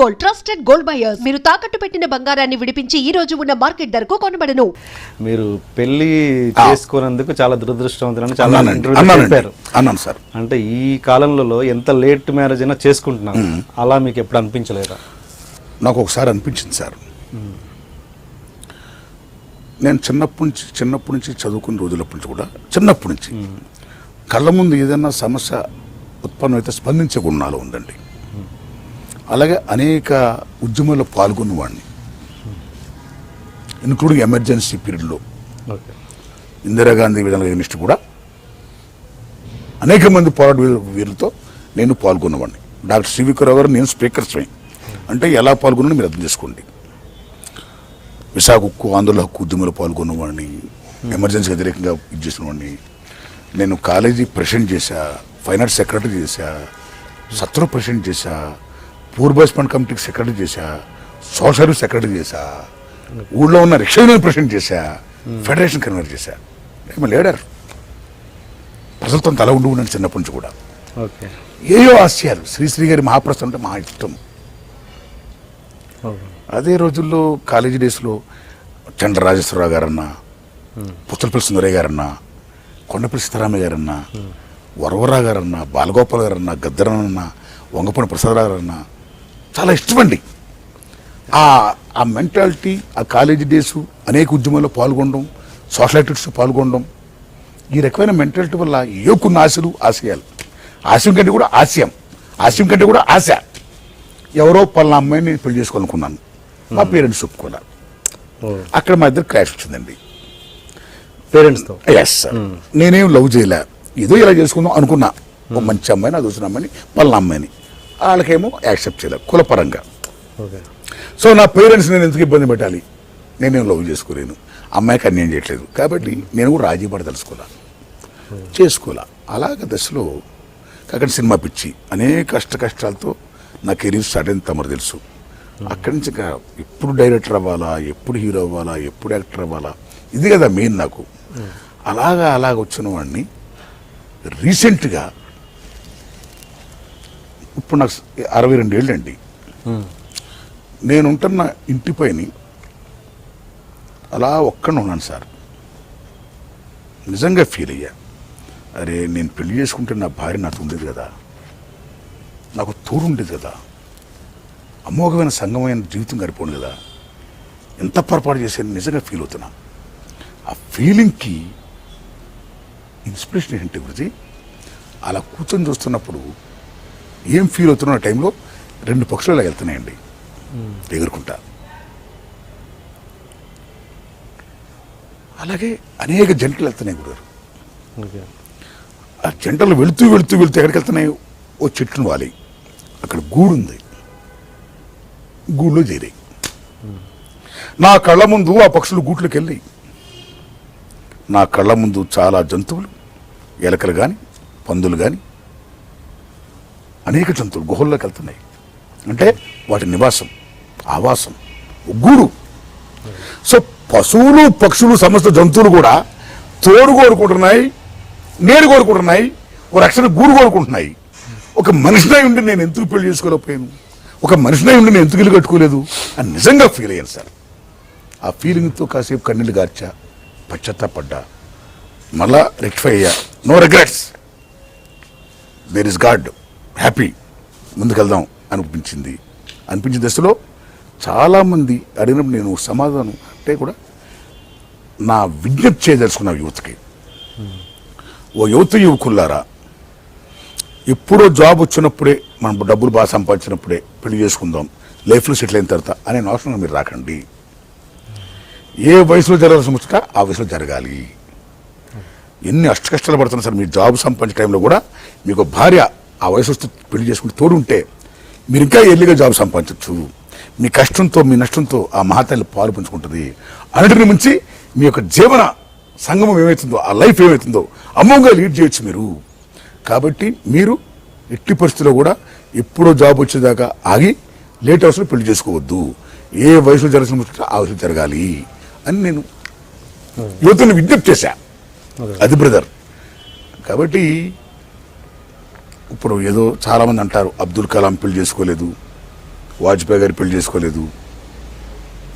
Gold trusted gold buyers మీరు తాకట్టు పెట్టిన బంగారాన్ని విడిపించి ఈ రోజు ఉన్న మార్కెట్ ధరకు కొనబడను. మీరు పెళ్ళి చేసుకోనందుకు చాలా దురదృష్టవంతులని చాలా చెప్పారు. అన్నాను సార్. అంటే ఈ కాలంలో ఎంత లేట్ మ్యారేజ్ అయినా చేసుకుంటున్నాను అలా మీకు ఎప్పుడు అనిపించలేదా? నాకు ఒకసారి అనిపించింది సార్. నేను చిన్నప్పటి నుంచి చిన్నప్పటి నుంచి చదువుకున్న రోజులప్పటి నుంచి కూడా చిన్నప్పటి నుంచి కళ్ళ ముందు ఏదైనా సమస్య ఉత్పన్నమైతే స్పందించే గుణం నాలో ఉందండి. అలాగే అనేక ఉద్యమాల్లో పాల్గొన్నవాడిని. ఇన్క్లూడింగ్ ఎమర్జెన్సీ పీరియడ్లో. ఇందిరాగాంధీ విధానం అగనిస్ట్ కూడా అనేక మంది పోరాట వీరు- వీరులతో నేను పాల్గొన్నవాడిని. డాక్టర్ సివిక రావు గారు నేను స్పీకర్ స్వయం. అంటే ఎలా పాల్గొన్నా మీరు అర్థం చేసుకోండి. విశాఖ ఉక్కు ఆందోళన హక్కు ఉద్యమంలో పాల్గొన్నవాడిని ఎమర్జెన్సీ వ్యతిరేకంగా ఇది చేసినవాడిని. నేను కాలేజీ ప్రెసిడెంట్ చేశా ఫైనాన్స్ సెక్రటరీ చేశా సత్ర ప్రెసిడెంట్ చేశా పూర్బాస్ ఫండ్ కమిటీకి సెక్రటరీ చేశా సోషల్ సెక్రటరీ చేశా ఊళ్ళో ఉన్న రిక్షా యూనియన్ ప్రెసిడెంట్ చేశా ఫెడరేషన్ కన్వీనర్ చేశా. ఏమో లీడర్ ప్రజలతో తల ఉండి ఉన్నాను చిన్నప్పటి నుంచి కూడా. ఓకే. ఏయో ఆశయాలు శ్రీశ్రీ గారి మహాప్రస్థం అంటే మహా ఇష్టం. అదే రోజుల్లో కాలేజీ డేస్లో చంద్ర రాజేశ్వరరావు గారన్నా పుచ్చలపల్లి సుందరయ్య గారన్నా కొండపల్లి సీతారామయ్య గారన్నా వరవరా గారన్నా బాలగోపాల్ గారన్నా గద్దరన్న వంగపూడి ప్రసాదరావు గారన్నా చాలా ఇష్టమండి. ఆ ఆ మెంటాలిటీ ఆ కాలేజీ డేస్ అనేక ఉద్యమాల్లో పాల్గొనడం సోషల్ యాక్టివిటీస్లో పాల్గొనడం ఈ రకమైన మెంటాలిటీ వల్ల ఏ కొన్ని ఆశలు ఆశయాలు. ఆశయం కంటే కూడా ఆశయం. ఆశయం కంటే కూడా ఆశ. ఎవరో పలానా అమ్మాయిని పెళ్ళి చేసుకోవాలనుకున్నాను. మా పేరెంట్స్ ఒప్పుకోలే. అక్కడ మా ఇద్దరు క్రాష్ వచ్చిందండి. పేరెంట్స్తో ఎస్ సార్ నేనేం లవ్ చేయలే. ఏదో ఇలా చేసుకుందాం అనుకున్నా. ఒక మంచి అమ్మాయిని అది వచ్చిన అమ్మాయిని పలానా అమ్మాయిని. వాళ్ళకేమో యాక్సెప్ట్ చేయలే కులపరంగా. సో నా పేరెంట్స్ నేను ఎందుకు ఇబ్బంది పెట్టాలి? నేనేం లవ్ చేసుకోలేను. అమ్మాయికి అన్యాయం చేయట్లేదు. కాబట్టి నేను కూడా రాజీ పడదలుచుకోలే చేసుకోలే. అలాగ దశలో అక్కడ సినిమా పిచ్చి. అనేక కష్ట కష్టాలతో నా కెరీర్ స్టార్ట్ అయింది తమరు తెలుసు. అక్కడి నుంచి ఇంకా ఎప్పుడు డైరెక్టర్ అవ్వాలా ఎప్పుడు హీరో అవ్వాలా ఎప్పుడు యాక్టర్ అవ్వాలా? ఇది కదా మెయిన్ నాకు. అలాగా అలాగ వచ్చిన వాడిని రీసెంట్గా ఇప్పుడు నాకు అరవై రెండేళ్ళు అండి నేను ఉంటున్న ఇంటి పైన అలా ఒక్కడిని ఉన్నాను సార్. నిజంగా ఫీల్ అయ్యా. అరే నేను పెళ్ళి చేసుకుంటే నా భార్య నాతో ఉండేది కదా. నాకు తోడు ఉండేది కదా. అమోఘమైన సంగమైన జీవితం గడిపోండి కదా. ఎంత పొరపాటు చేశాను నిజంగా ఫీల్ అవుతున్నా. ఆ ఫీలింగ్కి ఇన్స్పిరేషన్ ఏంటి గురించి అలా కూర్చొని చూస్తున్నప్పుడు ఏం ఫీల్ అవుతున్నా టైంలో రెండు పక్షులు ఇలా వెళ్తున్నాయండి ఎగురుకుంటా. అలాగే అనేక జంటలు వెళ్తున్నాయి గురుగారు. ఆ జంటలు వెళుతూ వెళుతూ వెళుతూ ఎక్కడికి వెళ్తున్నాయి ఓ చెట్టును వాలి. అక్కడ గూడు ఉంది. గూడులో చేరాయి. నా కళ్ళ ముందు ఆ పక్షులు గూట్లోకి వెళ్ళి. నా కళ్ళ ముందు చాలా జంతువులు ఎలకలు కానీ పందులు కానీ అనేక జంతువులు గుహల్లోకి వెళ్తున్నాయి. అంటే వాటి నివాసం ఆవాసం ఒక గూడు. సో పశువులు పక్షులు సమస్త జంతువులు కూడా తోడు కోరుకుంటున్నాయి నేను కోరుకుంటున్నాయి ఒక రక్షణ గూడు కోరుకుంటున్నాయి. ఒక మనిషినై ఉండి నేను ఎందుకు పెళ్ళి చేసుకోలేకపోయాను? ఒక మనిషినై ఉండి నేను ఎందుకు ఇల్లు కట్టుకోలేదు? అని నిజంగా ఫీల్ అయ్యాను సార్. ఆ ఫీలింగ్తో కాసేపు కన్నీళ్ళు గార్చా పశ్చాత్తాపడ్డా. మళ్ళా రెక్టిఫై అయ్యా. No regrets there is God happy ముందుకెళ్దాం అనిపించింది. అనిపించిన దశలో చాలామంది అడిగినప్పుడు నేను సమాధానం అంటే కూడా నా విజ్ఞప్తి చేయదలుచుకున్న యువతకి. ఓ యువత యువకుల్లారా ఎప్పుడో జాబ్ వచ్చినప్పుడే మనం డబ్బులు బాగా సంపాదించినప్పుడే పెళ్ళి చేసుకుందాం లైఫ్లో సెటిల్ అయిన తర్వాత అనే అవసరం మీరు రాకండి. ఏ వయసులో జరగాల్సిన ముచ్చట ఆ వయసులో జరగాలి. ఎన్ని అష్ట కష్టాలు పడుతున్నా సార్ మీ జాబ్ సంపాదించే టైంలో కూడా మీకు భార్య ఆ వయసు వస్తే పెళ్ళి చేసుకుంటే తోడుంటే మీరు ఇంకా ఎర్లీగా జాబ్ సంపాదించవచ్చు మీ కష్టంతో మీ నష్టంతో ఆ మహాతల్లి పాలు పంచుకుంటుంది. అన్నిటిని మించి మీ యొక్క జీవన సంగమం ఏమవుతుందో ఆ లైఫ్ ఏమవుతుందో అమోఘంగా లీడ్ చేయొచ్చు మీరు. కాబట్టి మీరు ఎట్టి పరిస్థితుల్లో కూడా ఎప్పుడో జాబ్ వచ్చేదాకా ఆగి లేట్ హౌస్లో పెళ్ళి చేసుకోవద్దు. ఏ వయసులో జరగాల్సిన ఆ వయసులో జరగాలి అని నేను యువతను విజ్ఞప్తి చేశా. అది బ్రదర్. కాబట్టి ఇప్పుడు ఏదో చాలామంది అంటారు అబ్దుల్ కలాం పెళ్ళి చేసుకోలేదు వాజ్పేయి గారు పెళ్ళి చేసుకోలేదు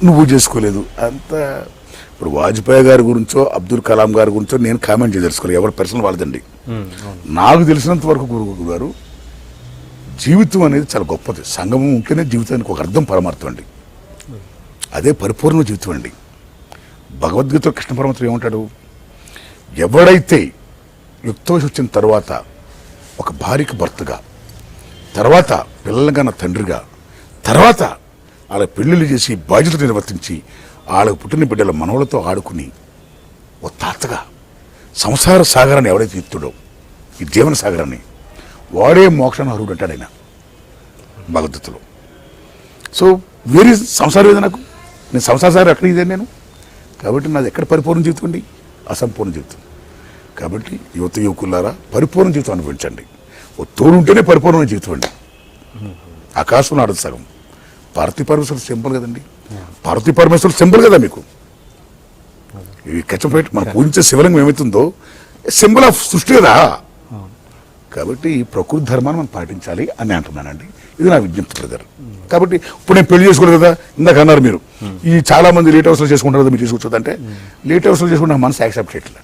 నువ్వు చేసుకోలేదు. అంత ఇప్పుడు వాజ్పేయి గారి గురించో అబ్దుల్ కలాం గారి గురించో నేను కామెంట్ చేయదలుచుకోలేదు. ఎవరి పర్సనల్ వాళ్ళదండి. నాకు తెలిసినంత వరకు గురువు గారు జీవితం అనేది చాలా గొప్పది. సంగమం ఉంటేనే జీవితానికి ఒక అర్థం పరమార్థం అండి. అదే పరిపూర్ణ జీవితం అండి. భగవద్గీత కృష్ణ పరమాత్మ ఏమంటాడు? ఎవడైతే యుక్త వయసు వచ్చిన తర్వాత ఒక భార్యకు భర్తగా తర్వాత పిల్లలుగా నా తండ్రిగా తర్వాత వాళ్ళ పెళ్ళిళ్ళు చేసి బాధ్యతలు నిర్వర్తించి వాళ్ళకు పుట్టిన బిడ్డల మనవులతో ఆడుకుని ఓ తాతగా సంసార సాగరాన్ని ఎవడైతే ఎత్తుడో ఈ జీవన సాగరాన్ని వాడే మోక్షాన్ని అర్హుడు అంటాడు ఆయన భగవద్గీతలో. సో వేరే సంసారం ఏదో నాకు నేను సంసార సాగరం ఎక్కడ ఇదే నేను? కాబట్టి నాది ఎక్కడ పరిపూర్ణ జీవితం అండి అసంపూర్ణ జీవితం కాబట్టి యువత యువకులారా పరిపూర్ణ జీవితం అనుభవించండి. ఓ తోడు ఉంటేనే పరిపూర్ణ జీవితం అండి. ఆకాశం నాడు సగం. పార్వతీ పరమేశ్వరు సింపుల్ కదండి. పార్వతీ పరమేశ్వరు సింబల్ కదా మీకు. ఇవి కచ్చపేట మనం పూజించే శివలింగం ఏమవుతుందో సింబల్ ఆఫ్ సృష్టి కదా. కాబట్టి ఈ ప్రకృతి ధర్మాన్ని మనం పాటించాలి అని అంటున్నానండి. ఇది నా విజ్ఞప్తి బ్రదర్. కాబట్టి ఇప్పుడు నేను పెళ్ళి చేసుకోలేదు కదా ఇందాక అన్నారు మీరు. ఈ చాలా మంది లేట్ హౌస్లో చేసుకుంటారు కదా మీరు చేసుకోవచ్చు అంటే లేట్ హౌస్లో చేసుకుంటే మనసు యాక్సెప్ట్ చేయట్లేదు.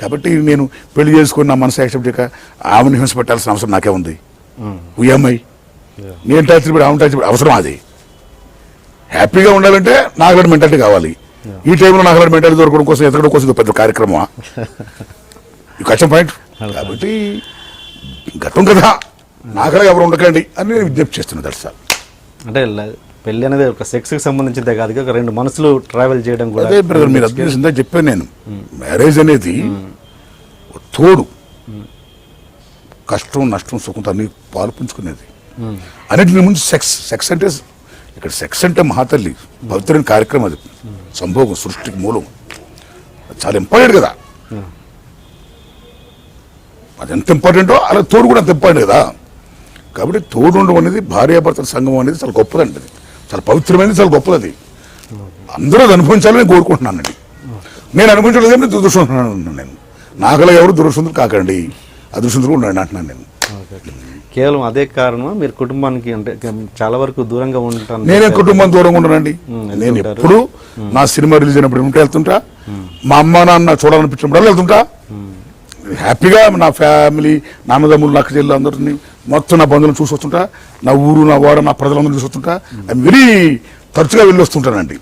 కాబట్టి నేను పెళ్ళి చేసుకుని నా మనసు యాక్సెప్ట్ చేయక ఆమెను హింస పెట్టాల్సిన అవసరం నాకే ఉంది. Yeah. నేను టార్చర్ పెట్టి ఆమె పెట్టి అవసరం అది? హ్యాపీగా ఉండాలంటే నాకు మెంటాలిటీ కావాలి. ఈ టైంలో నాకు మెంటాలిటీ దొరకడం కోసం ఎతకడం కోసం పెద్ద కార్యక్రమమా? ఈ కష్టం పాయింట్ కాబట్టి గతం కదా. నాకలా ఎవరు ఉండకండి అని నేను విజ్ఞప్తి చేస్తున్నాను దర్శ అంటే పెళ్ళి అనేది ఒక సెక్స్కి సంబంధించిందే కాదు ఒక రెండు మనసులు ట్రావెల్ చేయడం కూడా అదే బ్రదర్ మీరు చెప్పాను నేను. మ్యారేజ్ అనేది తోడు. కష్టం నష్టం సుఖం అన్ని పాల్పంచుకునేది అన్నింటిని ముందు సెక్స్ సెక్స్ అంటే ఇక్కడ సెక్స్ అంటే మహాతల్లి పవిత్రమైన కార్యక్రమం అది. సంభోగం సృష్టికి మూలం. చాలా ఇంపార్టెంట్ కదా. అది ఎంత ఇంపార్టెంటో అలా తోడు కూడా అంత ఇంపార్టెంట్ కదా. కాబట్టి తోడు ఉండడం అనేది భార్యాభర్తల సంఘం అనేది చాలా గొప్పదండి చాలా పవిత్రమైనది చాలా గొప్పది అది. అందరూ అది అనుభవించాలని కోరుకుంటున్నానండి. నేను అనుభవించలేదు కానీ దురదృష్టం నేను. నాకలా ఎవరు దురదృష్టం కాకండి. అదృష్టంతో ఉండండి అంటున్నాను నేను. కేవలం అదే కారణమా? మీరు కుటుంబానికి అంటే చాలా వరకు దూరంగా ఉంటాను నేనే కుటుంబం దూరంగా ఉండనండి. నేను. ఎప్పుడు నా సినిమా రిలీజ్ అయినప్పుడు ఉంటే వెళ్తుంటా. మా అమ్మ నాన్న చూడాలనిపించినప్పుడు వెళ్తుంటా. హ్యాపీగా నా ఫ్యామిలీ నాన్నదమ్ములు నాకు చెల్లు అందరిని మొత్తం నా బంధువులను చూసి వస్తుంటా. నా ఊరు నా వాడ నా ప్రజలందరూ చూసి వస్తుంటా. ఐ వెరీ తరచుగా వెళ్ళి వస్తుంటానండి.